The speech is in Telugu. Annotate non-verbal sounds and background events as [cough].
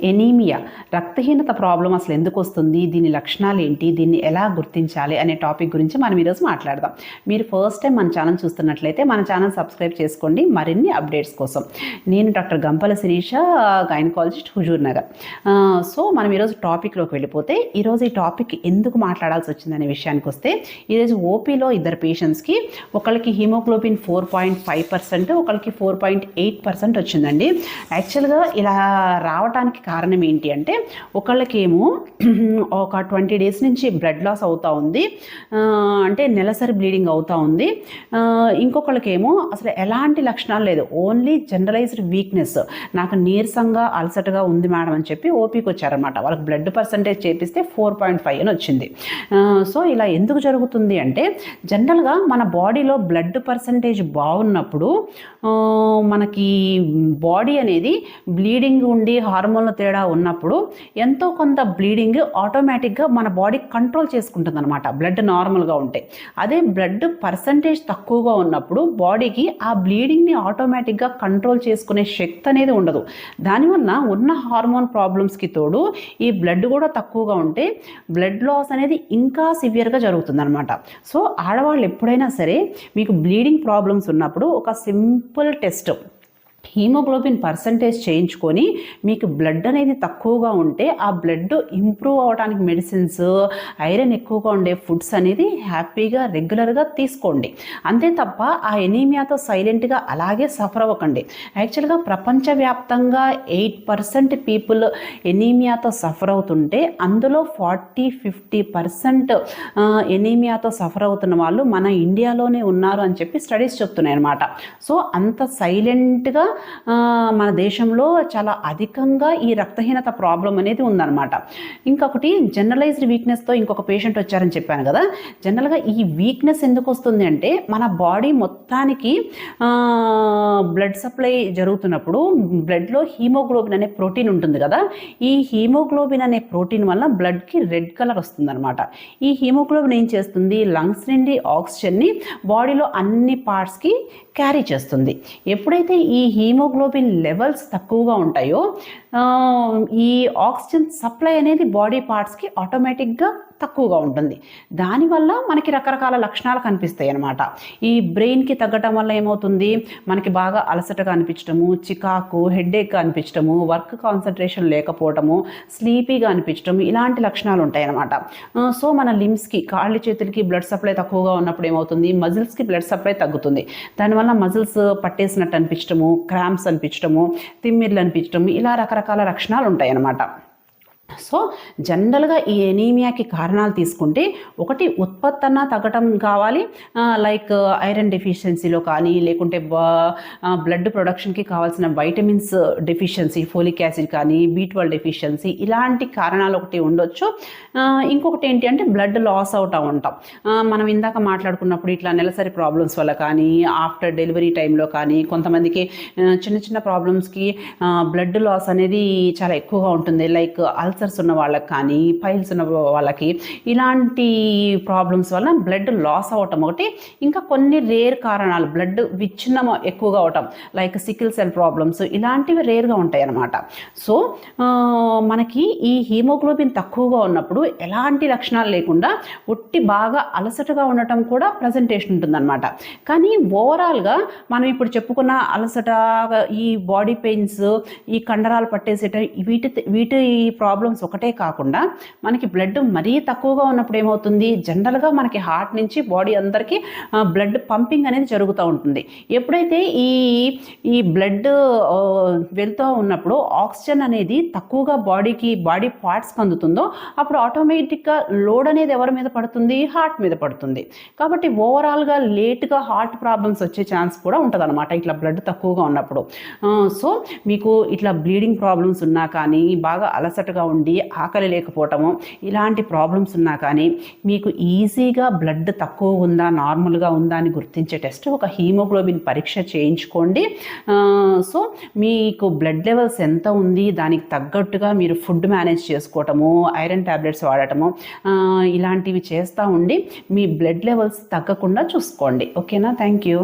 ఎనీమియా రక్తహీనత ప్రాబ్లం అసలు ఎందుకు వస్తుంది? దీని లక్షణాలు ఏంటి? దీన్ని ఎలా గుర్తించాలి? అనే టాపిక్ గురించి మనం ఈరోజు మాట్లాడదాం. మీరు ఫస్ట్ టైం మన ఛానల్ చూస్తున్నట్లయితే మన ఛానల్ సబ్స్క్రైబ్ చేసుకోండి. మరిన్ని అప్డేట్స్ కోసం నేను doctor Gampala Sirisha gynaecologist Huzur Nagar. So మనం ఈరోజు టాపిక్లోకి వెళ్ళిపోతే ఈరోజు ఈ టాపిక్ ఎందుకు మాట్లాడాల్సి వచ్చిందనే విషయానికి వస్తే ఈరోజు ఓపీలో ఇద్దరు పేషెంట్స్కి ఒకళ్ళకి haemoglobin four point five percent ఒకళ్ళకి ఫోర్ పాయింట్ ఎయిట్ పర్సెంట్ వచ్చిందండి. యాక్చువల్గా ఇలా రావడానికి కారణం ఏంటి అంటే ఒకళ్ళకేమో [clears throat] ఒక ట్వంటీ డేస్ నుంచి బ్లడ్ లాస్ అవుతూ ఉంది. అంటే నెలసరి బ్లీడింగ్ అవుతూ ఉంది. ఇంకొకళ్ళకేమో అసలు ఎలాంటి లక్షణాలు లేదు. Only generalised weakness. నాకు నీరసంగా అలసటగా ఉంది మేడం అని చెప్పి ఓపీకి వచ్చారనమాట వాళ్ళకి బ్లడ్ పర్సంటేజ్ చేపిస్తే ఫోర్ పాయింట్ ఫైవ్ అని వచ్చింది. సో ఇలా ఎందుకు జరుగుతుంది అంటే జనరల్గా మన బాడీలో బ్లడ్ పర్సంటేజ్ బాగున్నప్పుడు మనకి బాడీ అనేది బ్లీడింగ్ ఉండి హార్మోన్ల తేడా ఉన్నప్పుడు ఎంతో కొంత బ్లీడింగ్ ఆటోమేటిక్గా మన బాడీ కంట్రోల్ చేసుకుంటుంది అనమాట బ్లడ్ నార్మల్గా ఉంటే. అదే బ్లడ్ పర్సంటేజ్ తక్కువగా ఉన్నప్పుడు బాడీకి ఆ బ్లీడింగ్ని ఆటోమేటిక్గా కంట్రోల్ చేసుకునే శక్తి అనేది ఉండదు. దానివల్ల ఉన్న హార్మోన్ ప్రాబ్లమ్స్కి తోడు ఈ బ్లడ్ కూడా తక్కువగా ఉంటే బ్లడ్ లాస్ అనేది ఇంకా సివియర్గా జరుగుతుందనమాట సో ఆడవాళ్ళు ఎప్పుడైనా సరే మీకు బ్లీడింగ్ ప్రాబ్లమ్స్ ఉన్నప్పుడు ఒక సింపుల్ టెస్ట్ హీమోగ్లోబిన్ పర్సంటేజ్ చేయించుకొని మీకు బ్లడ్ అనేది తక్కువగా ఉంటే ఆ బ్లడ్ ఇంప్రూవ్ అవ్వడానికి మెడిసిన్స్ ఐరన్ ఎక్కువగా ఉండే ఫుడ్స్ అనేది హ్యాపీగా రెగ్యులర్గా తీసుకోండి. అంతే తప్ప ఆ ఎనీమియాతో సైలెంట్గా అలాగే సఫర్ అవ్వకండి. యాక్చువల్గా ప్రపంచవ్యాప్తంగా ఎయిట్ పర్సెంట్ పీపుల్ ఎనీమియాతో సఫర్ అవుతుంటే అందులో ఫార్టీ ఫిఫ్టీ పర్సెంట్ ఎనీమియాతో సఫర్ అవుతున్న వాళ్ళు మన ఇండియాలోనే ఉన్నారు అని చెప్పి స్టడీస్ చెప్తున్నాయి అనమాట సో అంత సైలెంట్గా మన దేశంలో చాలా అధికంగా ఈ రక్తహీనత ప్రాబ్లం అనేది ఉందన్నమాట. ఇంకొకటి జనరలైజ్డ్ వీక్నెస్తో ఇంకొక పేషెంట్ వచ్చారని చెప్పాను కదా. జనరల్గా ఈ వీక్నెస్ ఎందుకు వస్తుంది అంటే మన బాడీ మొత్తానికి బ్లడ్ సప్లై జరుగుతున్నప్పుడు బ్లడ్లో హీమోగ్లోబిన్ అనే ప్రోటీన్ ఉంటుంది కదా. ఈ హీమోగ్లోబిన్ అనే ప్రోటీన్ వల్ల బ్లడ్కి రెడ్ కలర్ వస్తుందన్నమాట. ఈ హీమోగ్లోబిన్ ఏం చేస్తుంది? లంగ్స్ నుండి ఆక్సిజన్ని బాడీలో అన్ని పార్ట్స్కి క్యారీ చేస్తుంది. ఎప్పుడైతే ఈ హీమోగ్లోబిన్ లెవెల్స్ తక్కువగా ఉంటాయో ఈ ఆక్సిజన్ సప్లై అనేది బాడీ పార్ట్స్కి ఆటోమేటిక్గా తక్కువగా ఉంటుంది. దానివల్ల మనకి రకరకాల లక్షణాలు కనిపిస్తాయి అన్నమాట. ఈ బ్రెయిన్కి తగ్గటం వల్ల ఏమవుతుంది? మనకి బాగా అలసటగా అనిపించడము చికాకు హెడ్ఏక్ అనిపించడము వర్క్ కాన్సన్ట్రేషన్ లేకపోవటము స్లీపీగా అనిపించటము ఇలాంటి లక్షణాలు ఉంటాయన్నమాట. సో మన లిమ్స్కి కాళ్ళ చేతులకి బ్లడ్ సప్లై తక్కువగా ఉన్నప్పుడు ఏమవుతుంది? మజిల్స్కి బ్లడ్ సప్లై తగ్గుతుంది. దానివల్ల మజిల్స్ పట్టేసినట్టు అనిపించడము క్రాంప్స్ అనిపించడము తిమ్మిర్లు అనిపించడము ఇలా రకరకాల లక్షణాలు ఉంటాయన్నమాట. సో జనరల్గా ఈ ఎనీమియాకి కారణాలు తీసుకుంటే ఒకటి ఉత్పత్తన తగ్గటం కావాలి. లైక్ ఐరన్ డెఫిషియన్సీలో కానీ లేకుంటే బ్లడ్ ప్రొడక్షన్కి కావాల్సిన వైటమిన్స్ డెఫిషియన్సీ ఫోలిక్ యాసిడ్ కానీ బీ ట్వెల్వ్ డెఫిషియన్సీ ఇలాంటి కారణాలు ఒకటి ఉండొచ్చు. ఇంకొకటి ఏంటి అంటే బ్లడ్ లాస్ అవుట్ ఉంటాం. మనం ఇందాక మాట్లాడుకున్నప్పుడు ఇట్లా నెలసరి ప్రాబ్లమ్స్ వల్ల కానీ ఆఫ్టర్ డెలివరీ టైంలో కానీ కొంతమందికి చిన్న చిన్న ప్రాబ్లమ్స్కి బ్లడ్ లాస్ అనేది చాలా ఎక్కువగా ఉంటుంది. లైక్ అల్సర్స్ ఉన్న వాళ్ళకి కానీ పైల్స్ ఉన్న వాళ్ళకి ఇలాంటి ప్రాబ్లమ్స్ వల్ల బ్లడ్ లాస్ అవ్వటం ఒకటి. ఇంకా కొన్ని రేర్ కారణాలు బ్లడ్ విచ్ఛిన్నం ఎక్కువగా అవటం లైక్ సికిల్ సెల్ ప్రాబ్లమ్స్ ఇలాంటివి రేర్గా ఉంటాయి అన్నమాట. సో మనకి ఈ హీమోగ్లోబిన్ తక్కువగా ఉన్నప్పుడు ఎలాంటి లక్షణాలు లేకుండా ఒట్టి బాగా అలసటగా ఉండటం కూడా ప్రజెంటేషన్ ఉంటుందన్నమాట. కానీ ఓవరాల్గా మనం ఇప్పుడు చెప్పుకున్న అలసట ఈ బాడీ పెయిన్స్ ఈ కండరాలు పట్టేసేట వీటి వీటి ప్రాబ్లమ్స్ ఒకటే కాకుండా మనకి బ్లడ్ మరీ తక్కువగా ఉన్నప్పుడు ఏమవుతుంది? జనరల్గా మనకి హార్ట్ నుంచి బాడీ అందరికీ బ్లడ్ పంపింగ్ అనేది జరుగుతూ ఉంటుంది. ఎప్పుడైతే ఈ ఈ బ్లడ్ వెళ్తూ ఉన్నప్పుడు ఆక్సిజన్ అనేది తక్కువగా బాడీకి బాడీ పార్ట్స్కి అందుతుందో అప్పుడు ఆటోమేటిక్గా లోడ్ అనేది ఎవరి మీద పడుతుంది? హార్ట్ మీద పడుతుంది. కాబట్టి ఓవరాల్గా లేట్గా హార్ట్ ప్రాబ్లమ్స్ వచ్చే ఛాన్స్ కూడా ఉంటుంది ఇట్లా బ్లడ్ తక్కువగా ఉన్నప్పుడు. సో మీకు ఇట్లా బ్లీడింగ్ ప్రాబ్లమ్స్ ఉన్నా కానీ బాగా అలసటగా ఉండి ఆకలి లేకపోవటము ఇలాంటి ప్రాబ్లమ్స్ ఉన్నా కానీ మీకు ఈజీగా బ్లడ్ తక్కువ ఉందా నార్మల్గా ఉందా అని గుర్తించే టెస్ట్ ఒక హీమోగ్లోబిన్ పరీక్ష చేయించుకోండి. సో మీకు బ్లడ్ లెవెల్స్ ఎంత ఉంది దానికి తగ్గట్టుగా మీరు ఫుడ్ మేనేజ్ చేసుకోవటము ఐరన్ ట్యాబ్లెట్స్ వాడటము ఇలాంటివి చేస్తూ ఉండి మీ బ్లడ్ లెవెల్స్ తగ్గకుండా చూసుకోండి. ఓకేనా థ్యాంక్ యూ